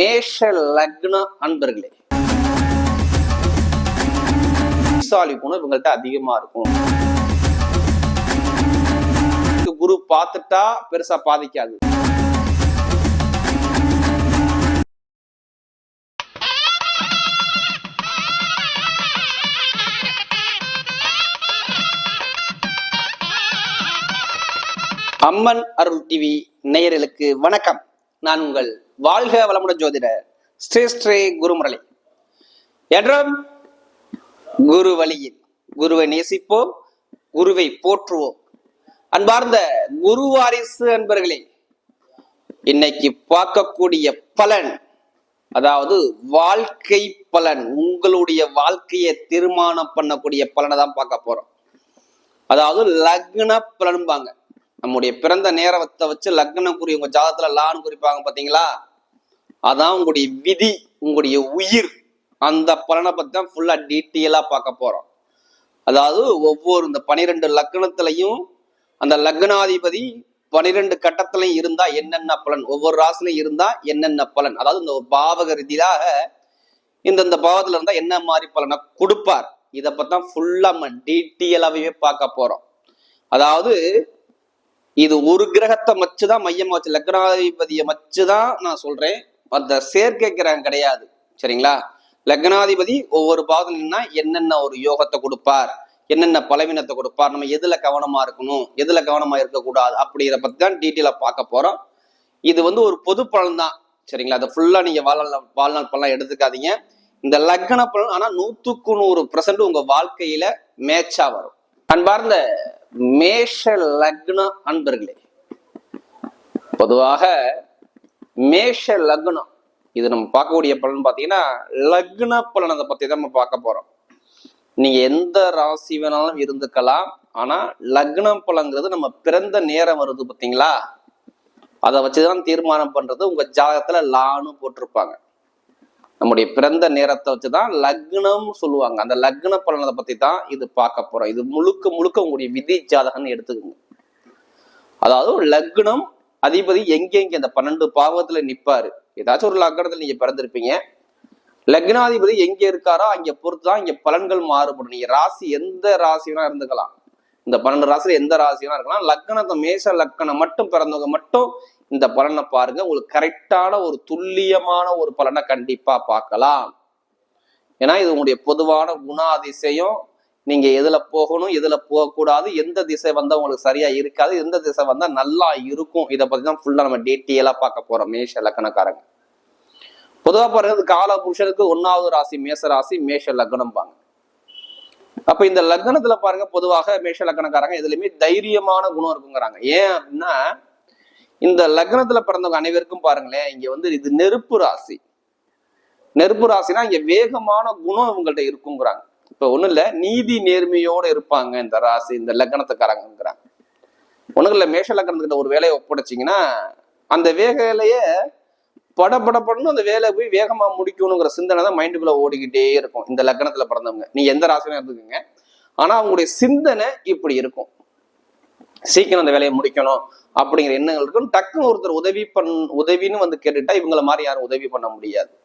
மேஷ லக்ன அன்பர்களே. புத்திசாலி குணம் இவங்கள்ட்ட அதிகமா இருக்கும். குரு பார்த்துட்டா பெருசா பாதிக்காது. அம்மன் அருள் டிவி நேயர்களுக்கு வணக்கம். நான் உங்கள் வாழ்க வளமுடன் ஜோதிடர் ஸ்ரீ ஸ்ரீ குருமுரளி. என்றும் குரு வழியில் குருவை நேசிப்போம் குருவை போற்றுவோம். அன்பார்ந்த குரு வாரிசு அன்பர்களே இன்னைக்கு பார்க்கக்கூடிய பலன் அதாவது வாழ்க்கை பலன் உங்களுடைய வாழ்க்கையை தீர்மானம் பண்ணக்கூடிய பலனை தான் பார்க்க போறோம். அதாவது லக்ன பலன்பாங்க. நம்முடைய பிறந்த நேரத்தை வச்சு லக்னம் குறி உங்க ஜாதத்துல லான்னு குறிப்பாங்க பாத்தீங்களா? அதான் உங்களுடைய விதி உங்களுடைய உயிர். அந்த பலனை பத்தி தான் ஃபுல்லா டீட்டெயிலா பார்க்க போறோம். அதாவது ஒவ்வொரு இந்த பனிரெண்டு லக்னத்திலையும் அந்த லக்னாதிபதி பனிரெண்டு கட்டத்திலையும் இருந்தா என்னென்ன பலன்? ஒவ்வொரு ராசிலையும் இருந்தா என்னென்ன பலன்? அதாவது இந்த பாவக ரீதியாக இந்தந்த பாவத்துல இருந்தா என்ன மாதிரி பலனை கொடுப்பார்? இதை பத்தான் தான் ஃபுல்லா நம்ம டீட்டெயிலாகவே பார்க்க போறோம். அதாவது இது ஒரு கிரகத்தை மச்சுதான் மையமா வச்சு லக்னாதிபதியை மச்சுதான் நான் சொல்றேன். அந்த சேர்க்கை கிரகம் கிடையாது. சரிங்களா? லக்னாதிபதி ஒவ்வொரு பாதம்னா என்னென்ன ஒரு யோகத்தை கொடுப்பார்? என்னென்ன பலவீனத்தை கொடுப்பார்? நம்ம எதுல கவனமா இருக்கணும்? எதுல கவனமா இருக்கக்கூடாது? அப்படிங்கிற பத்தி தான் டீட்டெயிலா பார்க்க போறோம். இது வந்து ஒரு பொது பலன் தான். சரிங்களா? அதை ஃபுல்லா நீங்க வாழ்நாள் வாழ்நாள் பலன் எடுத்துக்காதீங்க. இந்த லக்ன பலன் ஆனா நூத்துக்கு நூறு பர்சன்ட் உங்க வாழ்க்கையில மேட்சா வரும். அன்பார்ந்த மேஷ லக்ன அன்பர்களே பொதுவாக மேஷ லக்னம். இது நம்ம பார்க்கக்கூடிய பலன் பார்த்தீங்கன்னா லக்ன பலனதை பத்தி தான் நம்ம பார்க்க போறோம். நீங்கள் எந்த ராசி வேணாலும் இருந்துக்கலாம். ஆனா லக்னம் பலங்கிறது நம்ம பிறந்த நேரம் வருது பார்த்தீங்களா? அதை வச்சுதான் தீர்மானம் பண்றது. உங்க ஜாதகத்துல லான்னு போட்டிருப்பாங்க. நம்முடைய பிறந்த நேரத்தை வச்சுதான் லக்னம் சொல்லுவாங்க. அந்த லக்ன பலனை பத்தி தான் இது பார்க்க போறோம். இது முழுக்க முழுக்க உங்களுடைய விதி ஜாதகம்னு எடுத்துக்கோங்க. அதாவது லக்னம் அதிபதி எங்கெங்க அந்த பன்னெண்டு பாவத்துல நிப்பாரு? ஏதாச்சும் ஒரு லக்னத்துல நீங்க பிறந்திருப்பீங்க. லக்னாதிபதி எங்க இருக்காரோ அங்க பொறுத்து தான் இங்க பலன்கள் மாறுபடும். நீங்க ராசி எந்த ராசினா இருந்துக்கலாம். இந்த பன்னெண்டு ராசியில எந்த ராசினா இருக்கலாம். லக்னத்தை மேஷ லக்கணம் மட்டும் பிறந்தவங்க மட்டும் இந்த பலனை பாருங்க. உங்களுக்கு கரெக்டான ஒரு துல்லியமான ஒரு பலனை கண்டிப்பா பார்க்கலாம். ஏன்னா இது உங்களுடைய பொதுவான குணாதிசயம். நீங்க எதுல போகணும் எதுல போகக்கூடாது எந்த திசை வந்தா உங்களுக்கு சரியா இருக்காது எந்த திசை வந்தா நல்லா இருக்கும். இதை பத்தி தான் ஃபுல்லா நம்ம டீட்டெயிலா பார்க்க போறோம். மேஷ லக்கணக்காரங்க பொதுவா பாருங்க கால புருஷனுக்கு ஒன்னாவது ராசி மேச ராசி மேஷ லக்னம் பாங்க அப்ப இந்த லக்னத்துல பாருங்க பொதுவாக மேஷ லக்னக்காரங்க எதுலையுமே தைரியமான குணம் இருக்குங்கிறாங்க. ஏன் அப்படின்னா இந்த லக்னத்துல பிறந்தவங்க அனைவருக்கும் பாருங்களேன் இங்க வந்து இது நெருப்பு ராசி. நெருப்பு ராசினா இங்க வேகமான குணம் இவங்கள்ட்ட இருக்குங்கிறாங்க. இப்ப ஒண்ணும் இல்ல நீதி நேர்மையோட இருப்பாங்க இந்த ராசி இந்த லக்னத்துக்காரங்கிறாங்க ஒண்ணும் இல்ல மேஷ லக்னத்துக்கிட்ட ஒரு வேலையை ஒப்படைச்சிங்கன்னா அந்த வேலையே பட படப்படணும் அந்த வேலையை போய் வேகமா முடிக்கணுங்கிற சிந்தனை தான் மைண்டுக்குள்ள ஓடிக்கிட்டே இருக்கும். இந்த லக்னத்துல பிறந்தவங்க. நீ எந்த ராசியும் இருந்துக்குங்க. ஆனா அவங்களுடைய சிந்தனை இப்படி இருக்கும். சீக்கிரம் அந்த வேலையை முடிக்கணும் அப்படிங்கிற எண்ணங்கள் இருக்கும். டக்குன்னு ஒருத்தர் உதவி பண் உதவின்னு வந்து கேட்டுட்டா இவங்களை மாதிரி யாரும் உதவி பண்ண முடியாது.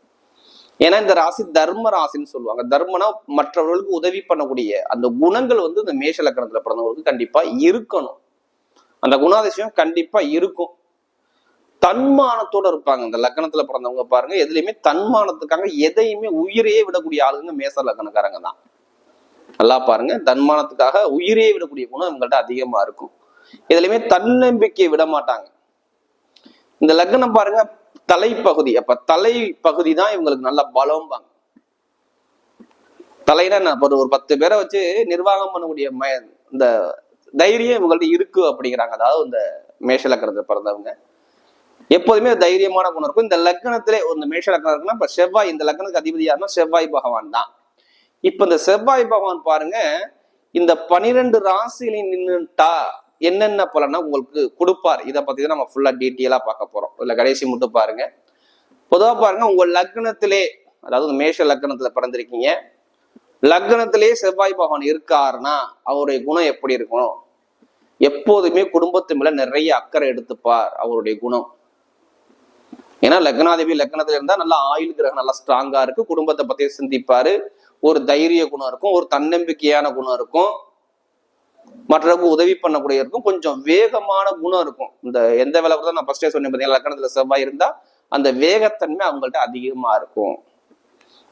ஏன்னா இந்த ராசி தர்ம ராசின்னு சொல்லுவாங்க. தர்மனா மற்றவர்களுக்கு உதவி பண்ணக்கூடிய அந்த குணங்கள் வந்து இந்த மேஷ லக்கணத்துல பிறந்தவங்களுக்கு கண்டிப்பா இருக்கணும். அந்த குணாதிசயம் கண்டிப்பா இருக்கும். தன்மானத்தோட இருப்பாங்க. இந்த லக்கணத்துல பிறந்தவங்க பாருங்க எதுலையுமே தன்மானத்துக்காக எதையுமே உயிரையே விடக்கூடிய ஆளுங்க மேச லக்கணக்காரங்க தான். நல்லா பாருங்க தன்மானத்துக்காக உயிரையே விடக்கூடிய குணம் இவங்கள்ட்ட அதிகமா இருக்கும். எதுலையுமே தன்னம்பிக்கையை விட மாட்டாங்க இந்த லக்னம் பாருங்க தலைப்பகுதி. அப்ப தலை பகுதி தான் இவங்களுக்கு நல்ல பலம்பாங்க. தலைன்னா ஒரு ஒரு பத்து பேரை வச்சு நிர்வாகம் பண்ணக்கூடிய ம இந்த தைரியம் இவங்கள்ட்ட இருக்கு அப்படிங்கிறாங்க. அதாவது இந்த மேஷலக்கணத்தை பிறந்தவங்க. எப்போதுமே தைரியமான குணம் இருக்கும். இந்த லக்னத்திலே இந்த மேஷ லக்னம் இருக்குன்னா இப்ப செவ்வாய் இந்த லக்னத்துக்கு அதிபதி யாருன்னா செவ்வாய் பகவான் தான். இப்ப இந்த செவ்வாய் பகவான் பாருங்க இந்த பனிரெண்டு ராசியில நின்றுட்டா என்னென்ன பலனை உங்களுக்கு கொடுப்பார். இதை பத்தி தான் நம்ம ஃபுல்லா டீட்டெயிலா பார்க்க போறோம். இல்லை கடைசி மட்டும் பாருங்க. பொதுவாக பாருங்க உங்க லக்னத்திலே அதாவது மேஷ லக்னத்துல பிறந்திருக்கீங்க. லக்னத்திலே செவ்வாய் பகவான் இருக்காருன்னா அவருடைய குணம் எப்படி இருக்கும் எப்போதுமே குடும்பத்து மேல நிறைய அக்கறை எடுத்துப்பார் அவருடைய குணம். ஏன்னா லக்னாதிபதி லக்னத்துல இருந்தா நல்லா ஆயுள் கிரகம் நல்லா ஸ்ட்ராங்கா இருக்கு. குடும்பத்தை பத்தி சிந்திப்பாரு. ஒரு தைரிய குணம் இருக்கும். ஒரு தன்னம்பிக்கையான குணம் இருக்கும். மற்றவங்க உதவி பண்ணக்கூடிய இருக்கும் கொஞ்சம் வேகமான குணம் இருக்கும். இந்த எந்த வேலை கூட நான் ஃபர்ஸ்டே சொன்னேன் பார்த்தீங்கன்னா லக்னத்துல செவ்வாய் இருந்தா அந்த வேகத்தன்மை அவங்கள்ட்ட அதிகமா இருக்கும்.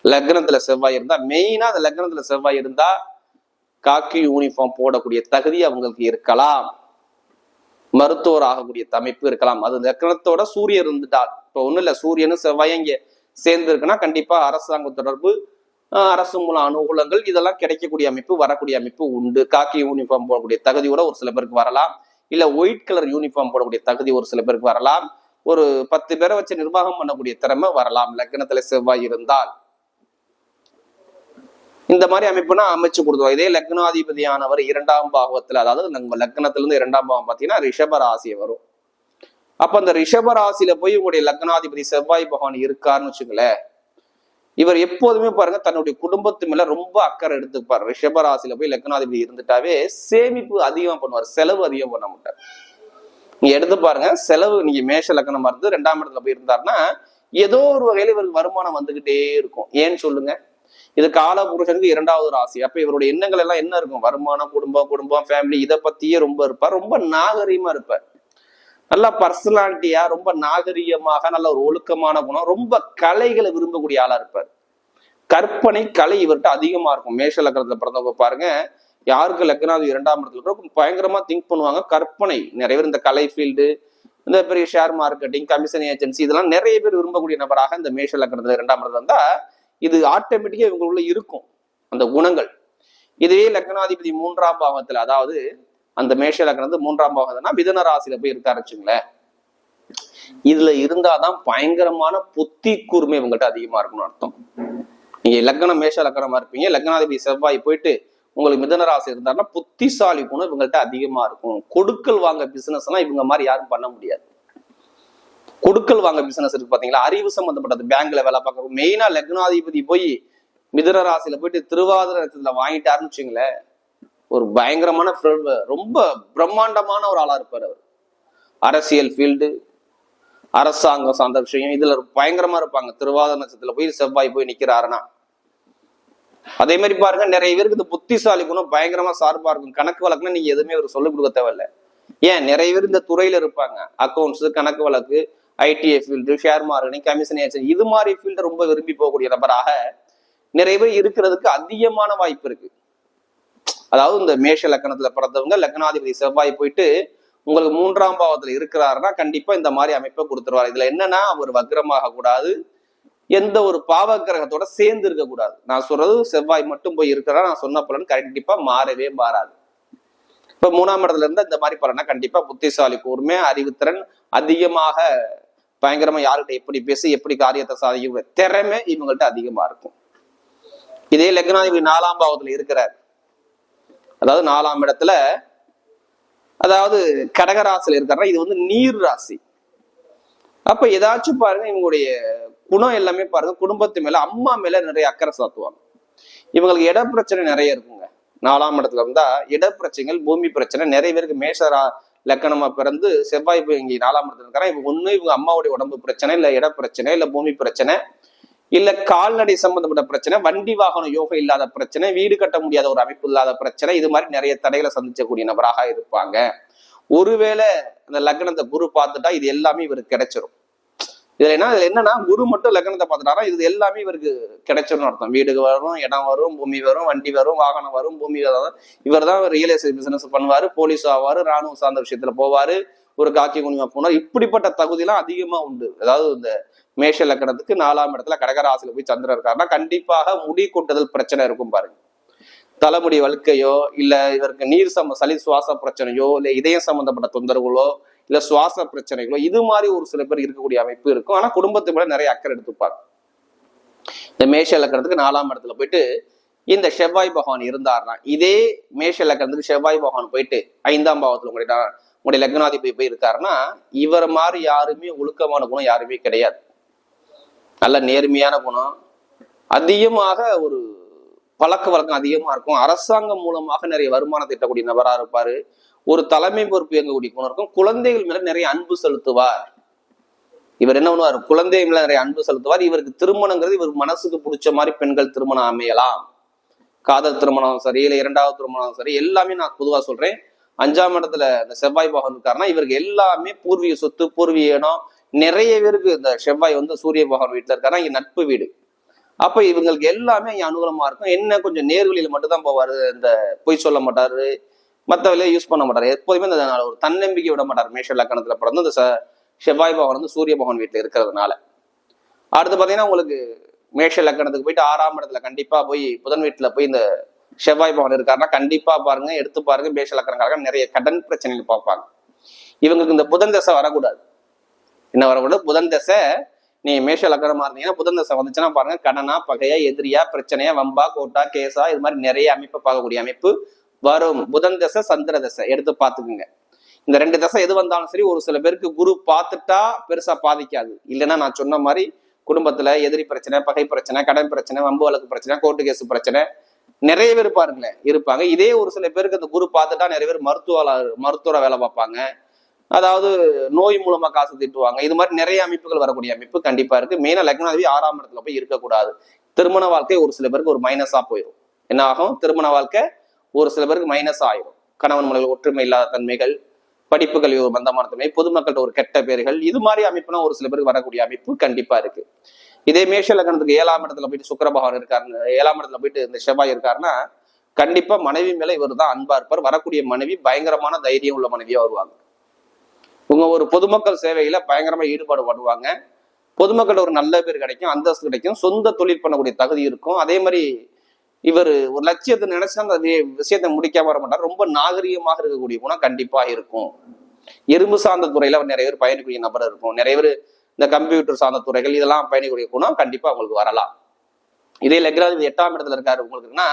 லக்னத்துல செவ்வாய் இருந்தா மெயினா அந்த லக்னத்துல செவ்வாய் இருந்தா காக்கி யூனிஃபார்ம் போடக்கூடிய தகுதி அவங்களுக்கு இருக்கலாம். மருத்துவர் ஆகக்கூடிய அமைப்பு இருக்கலாம். அது லக்னத்தோட சூரியன் இருந்துட்டால் இப்போ ஒன்றும் இல்ல சூரியனும் செவ்வாயும் இங்க சேர்ந்து இருக்குன்னா கண்டிப்பா அரசாங்க தொடர்பு அரசு மூலம் அனுகூலங்கள் இதெல்லாம் கிடைக்கக்கூடிய அமைப்பு வரக்கூடிய அமைப்பு உண்டு. காக்கி யூனிஃபார்ம் போடக்கூடிய தகுதியோட ஒரு சில பேருக்கு வரலாம். இல்ல ஒயிட் கலர் யூனிஃபார்ம் போடக்கூடிய தகுதி ஒரு சில பேருக்கு வரலாம். ஒரு பத்து பேரை வச்சு நிர்வாகம் பண்ணக்கூடிய திறமை வரலாம். லக்னத்துல செவ்வாய் இருந்தால். இந்த மாதிரி அமைப்புனா அமைச்சு கொடுத்துருவோம் இதே லக்னாதிபதியானவர் இரண்டாம் பாகத்துல அதாவது நம்ம லக்னத்திலிருந்து இரண்டாம் பாகம் பாத்தீங்கன்னா ரிஷப ராசியை வரும். அப்ப அந்த ரிஷப ராசியில போய் உங்களுடைய லக்னாதிபதி செவ்வாய் பகவான் இருக்காருன்னு வச்சுங்களேன் இவர் எப்போதுமே பாருங்க தன்னுடைய குடும்பத்து மேல ரொம்ப அக்கறை எடுத்துப்பார் ரிஷபராசியில போய் லக்னாதிபதி இருந்துட்டாவே சேமிப்பு அதிகமா பண்ணுவார் செலவு அதிகம் பண்ண மாட்டார். நீங்க எடுத்து பாருங்க செலவு நீங்க மேஷ லக்னமா இருந்து ரெண்டாம் இடத்துல போய் இருந்தாருன்னா ஏதோ ஒரு வகையில இவருக்கு வருமானம் வந்துகிட்டே இருக்கும். ஏன்னு சொல்லுங்க? இது கால புருஷனுக்கு இரண்டாவது ராசி. அப்ப இவருடைய எண்ணங்கள் எல்லாம் என்ன இருக்கும்? வருமானம் குடும்பம் குடும்பம் ஃபேமிலி இதை பத்தியே ரொம்ப இருப்பார். ரொம்ப நாகரீகமா இருப்பார். நல்லா பர்சனாலிட்டியா ரொம்ப நாகரீகமாக நல்ல ஒரு ஒழுக்கமான குணம் ரொம்ப கலைகளை விரும்பக்கூடிய ஆளா இருப்பார். கற்பனை கலை இவர்கிட்ட அதிகமா இருக்கும். மேஷ லக்கணத்துல பிறந்தவங்க பாருங்க யாருக்கு லக்னாதி இரண்டாம் இடத்துல இருக்கோ பயங்கரமா திங்க் பண்ணுவாங்க. கற்பனை நிறைய பேர் இந்த கலை ஃபீல்டு இந்த பெரிய ஷேர் மார்க்கெட்டிங் கமிஷன் ஏஜென்சி இதெல்லாம் நிறைய பேர் விரும்பக்கூடிய நபராக இந்த மேஷ லக்கணத்துல இரண்டாம் இடத்துல இருந்தா இது ஆட்டோமேட்டிக்கா இவங்களுக்குள்ள இருக்கும். அந்த குணங்கள். இதுவே லக்னாதிபதி மூன்றாம் பாவத்துல அதாவது அந்த மேஷ லக்னத்து மூன்றாம் பாகம்னா மிதன ராசியில போய் இருக்காரு வச்சுங்களேன். இதுல இருந்தாதான் பயங்கரமான புத்தி கூர்மை இவங்கள்ட்ட அதிகமா இருக்கும்னு அர்த்தம். நீங்க லக்னம் மேஷ லக்னமா இருப்பீங்க. லக்னாதிபதி செவ்வாய் போயிட்டு உங்களுக்கு மிதன ராசி இருந்தாருன்னா புத்திசாலி குணம் இவங்கள்ட்ட அதிகமா இருக்கும். கொடுக்கல் வாங்க பிசினஸ் எல்லாம் இவங்க மாதிரி யாரும் பண்ண முடியாது. கொடுக்கல் வாங்க பிசினஸ் இருக்கு பாத்தீங்களா? அறிவு சம்பந்தப்பட்டது. பேங்க்ல வேலை பார்க்கறது மெயினா லக்னாதிபதி போய் மிதன ராசியில போயிட்டு திருவாதிர வாங்கிட்டாருன்னு வச்சுங்களேன். ஒரு பயங்கரமான ரொம்ப பிரம்மாண்டமான ஒரு ஆளா இருப்பார் அவர். அரசியல் ஃபீல்டு அரசாங்கம் சார்ந்த விஷயம் இதுல பயங்கரமா இருப்பாங்க. திருவாதிர நட்சத்திரத்துல போய் செவ்வாய் போய் நிக்கிறாருன்னா. அதே மாதிரி பாருங்க நிறைய பேருக்கு இந்த புத்திசாலி குணம் பயங்கரமா சார்பா இருக்கும். கணக்கு வழக்குன்னா நீங்க எதுவுமே அவர் சொல்லிக் கொடுக்க தேவையில்ல. ஏன்? நிறைய பேர் இந்த துறையில இருப்பாங்க. அக்கௌண்ட்ஸ் கணக்கு வழக்கு ITI field share marketing commission agent இது மாதிரி ஃபீல்டு ரொம்ப விரும்பி போகக்கூடிய நபராக நிறைய பேர் இருக்கிறதுக்கு அதிகமான வாய்ப்பு இருக்கு. அதாவது இந்த மேஷ லக்கணத்துல பிறந்தவங்க லக்னாதிபதி செவ்வாய் போயிட்டு உங்களுக்கு மூன்றாம் பாவத்துல இருக்கிறாருன்னா கண்டிப்பா இந்த மாதிரி அமைப்பை கொடுத்துருவாரு. இதுல என்னன்னா அவர் வக்ரமாக கூடாது. எந்த ஒரு பாவ கிரகத்தோட சேர்ந்து இருக்க கூடாது. நான் சொல்றது செவ்வாய் மட்டும் போய் இருக்கிறா நான் சொன்ன பலன் கண்டிப்பா மாறவே மாறாது. இப்ப மூணாம் இடத்துல இருந்தா இந்த மாதிரி பலனா கண்டிப்பா புத்திசாலி கூர்மை அறிவுத்திறன் அதிகமாக பயங்கரமா யாருகிட்ட எப்படி பேசி எப்படி காரியத்தை சாதிக்க திறமை இவங்கள்ட்ட அதிகமா இருக்கும். இதே லக்னாதிபதி நாலாம் பாவத்துல இருக்கிறார். அதாவது நாலாம் இடத்துல அதாவது கடகராசியில் இருக்காருன்னா இது வந்து நீர் ராசி. அப்ப ஏதாச்சும் பாருங்க இவங்களுடைய குணம் எல்லாமே பாருங்க குடும்பத்து மேல அம்மா மேல நிறைய அக்கறை சாத்துவாங்க. இவங்களுக்கு இட பிரச்சனை நிறைய இருக்குங்க. நாலாம் இடத்துல இருந்தா இட பிரச்சனைகள் பூமி பிரச்சனை நிறைய பேருக்கு மேஷரா லக்கணமா பிறந்து செவ்வாய் போய் இங்க நாலாம் இடத்துல இருக்காங்க. இவங்க ஒண்ணு இவங்க அம்மாவுடைய உடம்பு பிரச்சனை இல்ல இட பிரச்சனை இல்ல பூமி பிரச்சனை. இல்ல கால்நடை சம்பந்தப்பட்ட பிரச்சனை வண்டி வாகனம் யோகம் இல்லாத பிரச்சனை வீடு கட்ட முடியாத ஒரு அமைப்பு இல்லாத பிரச்சனை இது மாதிரி நிறைய தடைகளை சந்திச்சக்கூடிய நபராக இருப்பாங்க. ஒருவேளை அந்த லக்னத்தை குரு பார்த்துட்டா இது எல்லாமே இவருக்கு கிடைச்சிரும். இதுல என்ன இதுல என்னன்னா குரு மட்டும் லக்னத்தை பார்த்துட்டாரா இது எல்லாமே இவருக்கு கிடைச்சிடும் அர்த்தம். வீடு வரும் இடம் வரும் பூமி வரும் வண்டி வரும் வாகனம் வரும் பூமி வரும். இவர் தான் ரியல் எஸ்டேட் பிசினஸ் பண்ணுவாரு போலீஸ் ஆவாரு ராணுவ சார்ந்த விஷயத்துல போவாரு. ஒரு காக்கி குனிமா போனார் இப்படிப்பட்ட தகுதியெல்லாம் அதிகமா உண்டு. அதாவது இந்த மேஷ லக்கணத்துக்கு நாலாம் இடத்துல கடகராசில போய் சந்திரன் இருக்காருன்னா கண்டிப்பாக முடி கொட்டுதல் பிரச்சனை இருக்கும் பாருங்க. தலைமுடி வழுக்கையோ இல்ல இவருக்கு நீர் சம சளி சுவாச பிரச்சனையோ இல்ல இதயம் சம்பந்தப்பட்ட தொந்தரவுகளோ இல்ல சுவாச பிரச்சனைகளோ இது மாதிரி ஒரு சில பேர் இருக்கக்கூடிய அமைப்பு இருக்கும். ஆனா குடும்பத்தை விட நிறைய அக்கறை எடுத்துப்பாங்க. இந்த மேஷ லக்கணத்துக்கு நாலாம் இடத்துல போயிட்டு இந்த செவ்வாய் பகவான் இருந்தார்னா இதே மேஷ லக்கணத்துக்கு செவ்வாய் பகவான் போயிட்டு ஐந்தாம் பாவத்துல உங்களுடைய உங்களுடைய லக்னாதிபதி போய் இருக்காருன்னா இவர் மாதிரி யாருமே ஒழுக்கமான குணம் யாருமே கிடையாது. நல்ல நேர்மையான குணம் அதிகமாக ஒரு பழக்க வழக்கம் அதிகமாக இருக்கும். அரசாங்கம் மூலமாக நிறைய வருமானம் திட்டக்கூடிய நபராக இருப்பார். ஒரு தலைமை பொறுப்பு இயங்கக்கூடிய குணம் இருக்கும். குழந்தைகள் மேலே நிறைய அன்பு செலுத்துவார். இவர் என்ன பண்ணுவார்? குழந்தைகள் மேலே நிறைய அன்பு செலுத்துவார். இவருக்கு திருமணங்கிறது இவர் மனசுக்கு பிடிச்ச மாதிரி பெண்கள் திருமணம் அமையலாம். காதல் திருமணம் சரி இல்லை இரண்டாவது திருமணம் சரி எல்லாமே நான் பொதுவாக சொல்கிறேன் அஞ்சாம் இடத்துல இந்த செவ்வாய் பகவான் இருக்காருன்னா இவருக்கு எல்லாமே பூர்வீக சொத்து பூர்வீக இடம். நிறைய பேருக்கு இந்த செவ்வாய் வந்து சூரிய பகவான் வீட்டில் இருக்காருன்னா இங்கே நட்பு வீடு. அப்ப இவங்களுக்கு எல்லாமே இங்கே அனுகூலமா இருக்கும். என்ன கொஞ்சம் நேர்வழியில் மட்டும்தான் போவாரு இந்த பொய் சொல்ல மாட்டாரு மற்ற வேலையை யூஸ் பண்ண மாட்டாரு. எப்போதுமே இந்த ஒரு தன்னம்பிக்கை விட மாட்டார். மேஷ லக்கணத்துல பிறந்து இந்த செவ்வாய் பகவான் வந்து சூரிய பகவான் வீட்டில் இருக்கிறதுனால. அடுத்து பார்த்தீங்கன்னா உங்களுக்கு மேஷ லக்கணத்துக்கு போயிட்டு ஆறாம் இடத்துல கண்டிப்பா போய் புதன் வீட்டில் போய் இந்த செவ்வாய் பவன் இருக்காருன்னா கண்டிப்பா பாருங்க எடுத்து பாருங்க மேஷ லக்கணக்காரங்க நிறைய கடன் பிரச்சனைகள் பார்ப்பாங்க. இவங்களுக்கு இந்த புதன் தசை வரக்கூடாது. என்ன வரக்கூடாது? புதன் தசை நீ மேஷ லக்கணமா இருந்தீங்கன்னா புதன் தசை வந்துச்சுன்னா பாருங்க கடனா பகையா எதிரியா பிரச்சனையா வம்பா கோட்டா கேசா இது மாதிரி நிறைய அமைப்பு பார்க்கக்கூடிய அமைப்பு வரும். புதன் தசை சந்திர தசை எடுத்து பார்த்துக்குங்க. இந்த ரெண்டு தசை எது வந்தாலும் சரி ஒரு சில பேருக்கு குரு பார்த்துட்டா பெருசா பாதிக்காது. இல்லைன்னா நான் சொன்ன மாதிரி குடும்பத்துல எதிரி பிரச்சனை பகை பிரச்சனை கடன் பிரச்சனை வம்பு வழக்கு பிரச்சனை கோர்ட்டு கேஸ் பிரச்சனை நிறைய பேர் பாருங்களேன் இருப்பாங்க. இதே ஒரு சில பேருக்கு அந்த குரு பார்த்துட்டா நிறைய பேர் மருத்துவ மருத்துவ வேலை பார்ப்பாங்க. அதாவது நோய் மூலமா காசு திட்டுவாங்க. இது மாதிரி நிறைய அமைப்புகள் வரக்கூடிய அமைப்பு கண்டிப்பா இருக்கு. மெயினா லக்னாதிபதி ஆறாம் இடத்துல போய் இருக்கக்கூடாது. திருமண வாழ்க்கை ஒரு சில பேருக்கு ஒரு மைனஸா போயிடும் என்ன ஆகும்? திருமண வாழ்க்கை ஒரு சில பேருக்கு மைனஸ் ஆயிரும். கணவன் மனைவி ஒற்றுமை இல்லாத தன்மைகள் படிப்புகள் ஒரு மந்தமான தன்மை பொதுமக்கள்கிட்ட ஒரு கெட்ட பேர்கள் இது மாதிரி அமைப்புனா ஒரு சில பேருக்கு வரக்கூடிய அமைப்பு கண்டிப்பா இருக்கு. இதே மேஷ லக்னத்துக்கு ஏழாம் இடத்துல போயிட்டு சுக்கரபகவான் இருக்காரு ஏழாம் இடத்துல போயிட்டு இந்த செவ்வாய் இருக்காருன்னா கண்டிப்பா மனைவி மேல இவர் தான் அன்பா இருப்பார். வரக்கூடிய மனைவி பயங்கரமான தைரியம் உள்ள மனைவியா வருவாங்க. இவங்க ஒரு பொதுமக்கள் சேவையில பயங்கரமா ஈடுபாடு பண்ணுவாங்க பொதுமக்கள் ஒரு நல்ல பேர் கிடைக்கும் அந்தஸ்து கிடைக்கும் சொந்த தொழில் பண்ணக்கூடிய தகுதி இருக்கும். அதே மாதிரி இவர் ஒரு லட்சியத்தை நினைச்சா அந்த விஷயத்தை முடிக்காம வர மாட்டார். ரொம்ப நாகரிகமாக இருக்கக்கூடிய குணம் கண்டிப்பா இருக்கும். எறும்பு சார்ந்த துறையில நிறைய பேர் பயணிக்கக்கூடிய நபர் இருக்கும். நிறைய பேர் இந்த கம்ப்யூட்டர் சார்ந்த துறைகள் இதெல்லாம் பயணிக்கூடிய குணம் கண்டிப்பா உங்களுக்கு வரலாம். இதே லக்னாதிபதி எட்டாம் இடத்துல இருக்காரு உங்களுக்குன்னா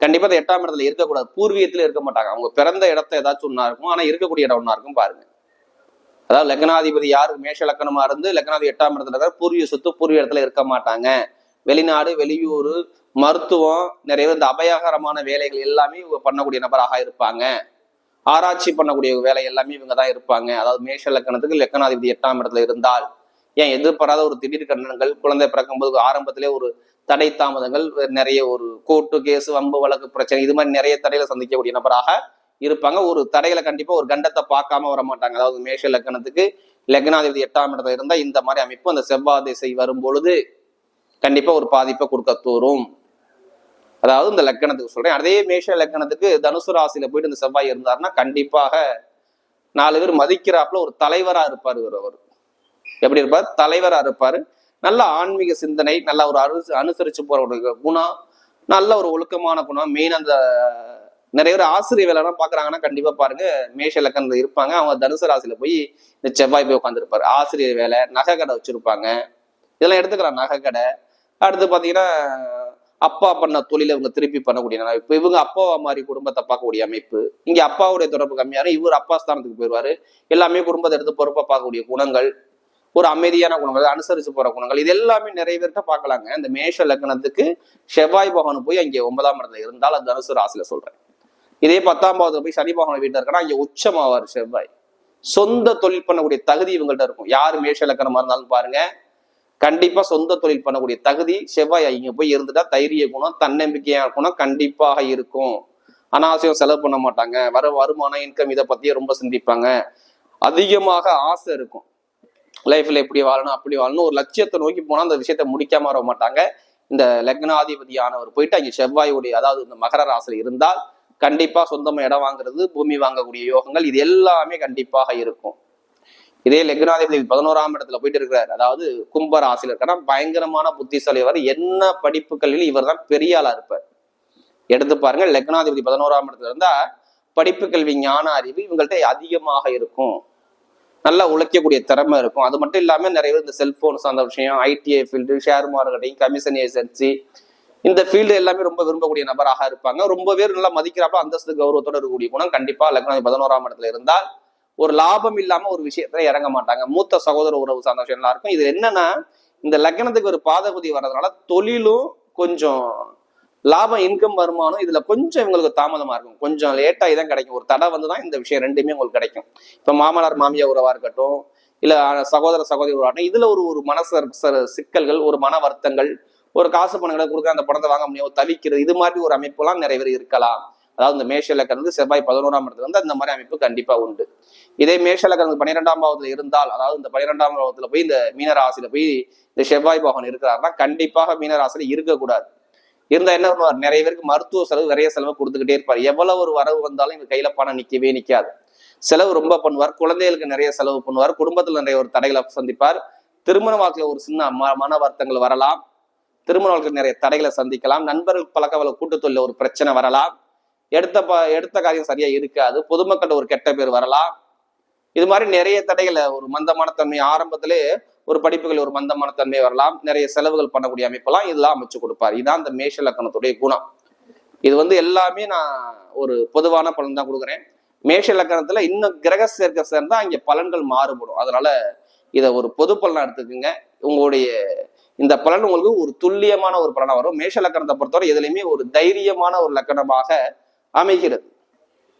கண்டிப்பா இந்த எட்டாம் இடத்துல இருக்கக்கூடாது. பூர்வீகத்துல இருக்க மாட்டாங்க. அவங்க பிறந்த இடத்த ஏதாச்சும் ஒன்றா இருக்கும் ஆனா இருக்கக்கூடிய இடம் ஒன்றா இருக்கும் பாருங்க. அதாவது லக்னாதிபதி யாரு? மேஷ லக்கணமா இருந்து லக்னாதி எட்டாம் இடத்துல இருக்காரு. பூர்வீக சொத்து பூர்வீக இடத்துல இருக்க மாட்டாங்க. வெளிநாடு வெளியூர் மருத்துவம் நிறைய இந்த அபயாகரமான வேலைகள் எல்லாமே இவங்க பண்ணக்கூடிய நபராக இருப்பாங்க. ஆராய்ச்சி பண்ணக்கூடிய வேலை எல்லாமே இவங்க தான் இருப்பாங்க. அதாவது மேஷ லக்கணத்துக்கு லக்கணாதிபதி எட்டாம் இடத்துல இருந்தால். ஏன் எதிர்பாராத ஒரு திடீர் கண்டனங்கள் குழந்தை பிறக்கும்போது ஆரம்பத்திலே ஒரு தடை தாமதங்கள் நிறைய ஒரு கோர்ட்டு கேஸ் வம்பு வழக்கு பிரச்சனை இது மாதிரி நிறைய தடையில சந்திக்கக்கூடிய நபராக இருப்பாங்க. ஒரு தடையில கண்டிப்பா ஒரு கண்டத்தை பார்க்காம வர மாட்டாங்க அதாவது மேஷ லக்கணத்துக்கு லக்னாதிபதி எட்டாம் இடத்துல இருந்தா இந்த மாதிரி அமைப்பு அந்த செவ்வாய் திசை வரும் பொழுது கண்டிப்பா ஒரு பாதிப்பை கொடுக்க தோறும். அதாவது இந்த லக்கணத்துக்கு சொல்றேன். அதே மேஷ லக்கணத்துக்கு தனுசு ராசியில போயிட்டு இந்த செவ்வாய் இருந்தாருன்னா கண்டிப்பாக நாலு பேர் மதிக்கிறாப்புல ஒரு தலைவரா இருப்பார் அவர். எப்படி இருப்பார்? தலைவராக இருப்பார். நல்ல ஆன்மீக சிந்தனை நல்ல ஒரு அனு அனுசரித்து போகிற ஒரு குணம் நல்ல ஒரு ஒழுக்கமான குணம் மெயின் அந்த நிறைய பேர் ஆசிரியர் வேலைலாம் பார்க்குறாங்கன்னா கண்டிப்பாக பாருங்க மேஷ இலக்கணத்தில் இருப்பாங்க. அவங்க தனுசு ராசியில் போய் இந்த செவ்வாய் போய் உட்காந்துருப்பார் ஆசிரியர் வேலை நகை கடை வச்சுருப்பாங்க. இதெல்லாம் எடுத்துக்கலாம் நகை கடை. அடுத்து பார்த்தீங்கன்னா அப்பா பண்ண தொழிலை இவங்க திருப்பி பண்ணக்கூடிய இப்போ இவங்க அப்பாவா மாதிரி குடும்பத்தை பார்க்கக்கூடிய அமைப்பு. இங்க அப்பாவுடைய தொடர்பு கம்மியான இவர் அப்பா ஸ்தானத்துக்கு போயிடுவாரு எல்லாமே குடும்பத்தை எடுத்து பொறுப்பா பார்க்கக்கூடிய குணங்கள். ஒரு அமைதியான குணங்கள் அனுசரிச்சு போற குணங்கள் இது எல்லாமே நிறைய பேர்கிட்ட பார்க்கலாங்க. இந்த மேஷ லக்னத்துக்கு செவ்வாய் பகவான் போய் அங்கே ஒன்பதாம் இடத்துல இருந்தால் அது தனுசு ராசியில சொல்றேன். இதே பத்தாம் பாவத்துல போய் சனி பகவான் வீட்டில் இருக்கனா அங்கே உச்சமாவார் செவ்வாய். சொந்த தொழில் பண்ணக்கூடிய தகுதி இவங்கள்ட்ட இருக்கும். யார் மேஷ லக்கணமா இருந்தாலும் பாருங்க கண்டிப்பா சொந்த தொழில் பண்ணக்கூடிய தகுதி செவ்வாய் இங்க போய் இருந்துட்டா தைரிய குணம் தன்னம்பிக்கையா குணம் கண்டிப்பாக இருக்கும். அனாவசியம் செலவு பண்ண மாட்டாங்க. வர வருமானம் இன்கம் இதை பத்தியே ரொம்ப சிந்திப்பாங்க. அதிகமாக ஆசை இருக்கும். லைஃப்ல எப்படி வாழணும் அப்படி வாழணும். ஒரு லட்சியத்தை நோக்கி போனா அந்த விஷயத்தை முடிக்காம வர மாட்டாங்க. இந்த லக்னாதிபதியானவர் போயிட்டு அங்கே செவ்வாயுடைய அதாவது இந்த மகர ராசியில் இருந்தால் கண்டிப்பா சொந்தமா இடம் வாங்குறது பூமி வாங்கக்கூடிய யோகங்கள் இது எல்லாமே கண்டிப்பாக இருக்கும். இதே லக்னாதிபதி பதினோராம் இடத்துல போயிட்டு இருக்கிறார். அதாவது கும்ப ராசியில இருக்காருன்னா பயங்கரமான புத்திசாலிவர் என்ன படிப்புகளில் இவர் தான் பெரிய ஆளா இருப்பார். எடுத்து பாருங்க லக்னாதிபதி பதினோராம் இடத்துல இருந்தா படிப்பு கல்வி ஞான அறிவு இவங்கள்ட்ட அதிகமாக இருக்கும். நல்லா உழைக்கக்கூடிய திறமை இருக்கும். அது மட்டும் இல்லாமல் நிறைய பேர் இந்த செல்ஃபோன் சார்ந்த விஷயம் ITI field share marketing commission agency இந்த ஃபீல்டு எல்லாமே ரொம்ப விரும்பக்கூடிய நபராக இருப்பாங்க. ரொம்ப பேர் நல்லா மதிக்கிறாப்ப அந்தஸ்து கௌரவத்தோட இருக்கக்கூடிய குணம் கண்டிப்பா லக்னாதிபதி பதினோராம் இடத்துல இருந்தால் ஒரு லாபம் இல்லாம ஒரு விஷயத்துல இறங்க மாட்டாங்க. மூத்த சகோதர உறவு சார்ந்த விஷயம் எல்லாம் இருக்கும் இது என்னன்னா இந்த லக்னத்துக்கு ஒரு பாதபதி வர்றதுனால தொழிலும் கொஞ்சம் லாபம் இன்கம் வருமானம் இதுல கொஞ்சம் இவங்களுக்கு தாமதமா இருக்கும். கொஞ்சம் லேட்டாகி தான் கிடைக்கும். ஒரு தடை வந்து தான் இந்த விஷயம் ரெண்டுமே உங்களுக்கு கிடைக்கும். இப்ப மாமனார் மாமியார் உறவா இருக்கட்டும் இல்ல சகோதர சகோதரி உருவாகணும் இதுல ஒரு ஒரு மனச சிக்கல்கள் ஒரு மன வருத்தங்கள் ஒரு காசு பணங்களை கொடுக்க அந்த பணத்தை வாங்க முடியும் தவிக்கிறது இது மாதிரி ஒரு அமைப்புலாம் நிறைய பேர் இருக்கலாம். அதாவது இந்த மேஷலக்கணக்கு செவ்வாய் பதினோராம் இடத்துல வந்து அந்த மாதிரி அமைப்பு கண்டிப்பா உண்டு. இதே மேஷலக்கணக்கு பன்னிரெண்டாம் பாவத்துல இருந்தால் அதாவது இந்த பன்னிரெண்டாம் பாவத்துல போய் இந்த மீனராசியில போய் இந்த செவ்வாய் பகவான் இருக்கிறாருன்னா கண்டிப்பாக மீனராசியில இருக்கக்கூடாது. இருந்தா என்ன பண்ணுவார்? நிறைய பேருக்கு மருத்துவ செலவு நிறைய செலவு கொடுத்துக்கிட்டே இருப்பார். எவ்வளவு ஒரு வரவு வந்தாலும் எங்கள் கையில பணம் நிக்கவே நிக்காது. செலவு ரொம்ப பண்ணுவார். குழந்தைகளுக்கு நிறைய செலவு பண்ணுவார். குடும்பத்துல நிறைய ஒரு தடைகளை சந்திப்பார். திருமண வாழ்க்கையில ஒரு சின்ன ம- மன வருத்தங்கள் வரலாம். திருமண வாழ்க்கையில் நிறைய தடைகளை சந்திக்கலாம். நண்பர்கள் பழக்க வழக்க கூட்டத்தொழில ஒரு பிரச்சனை வரலாம். எடுத்த ப எடுத்த காரியம் சரியா இருக்காது. பொதுமக்கள் ஒரு கெட்ட பேர் வரலாம். இது மாதிரி நிறைய தடைகளை ஒரு மந்தமான தன்மை ஆரம்பத்திலே ஒரு படிப்புகள் ஒரு மந்தமான தன்மை வரலாம். நிறைய செலவுகள் பண்ணக்கூடிய அமைப்பெல்லாம் இதெல்லாம் அமைச்சு கொடுப்பார். இதான் இந்த மேஷ லக்கணத்துடைய குணம். இது வந்து எல்லாமே நான் ஒரு பொதுவான பலன் தான் கொடுக்குறேன். மேஷ லக்கணத்துல இன்னும் கிரக சேர்க்க சேர்ந்தா இங்க பலன்கள் மாறுபடும். அதனால இதை ஒரு பொது பலனா எடுத்துக்கோங்க. உங்களுடைய இந்த பலன் உங்களுக்கு ஒரு துல்லியமான ஒரு பலனா வரும். மேஷ லக்கணத்தை பொறுத்தவரை எதுலையுமே ஒரு தைரியமான ஒரு லக்கணமாக அமைகிறது.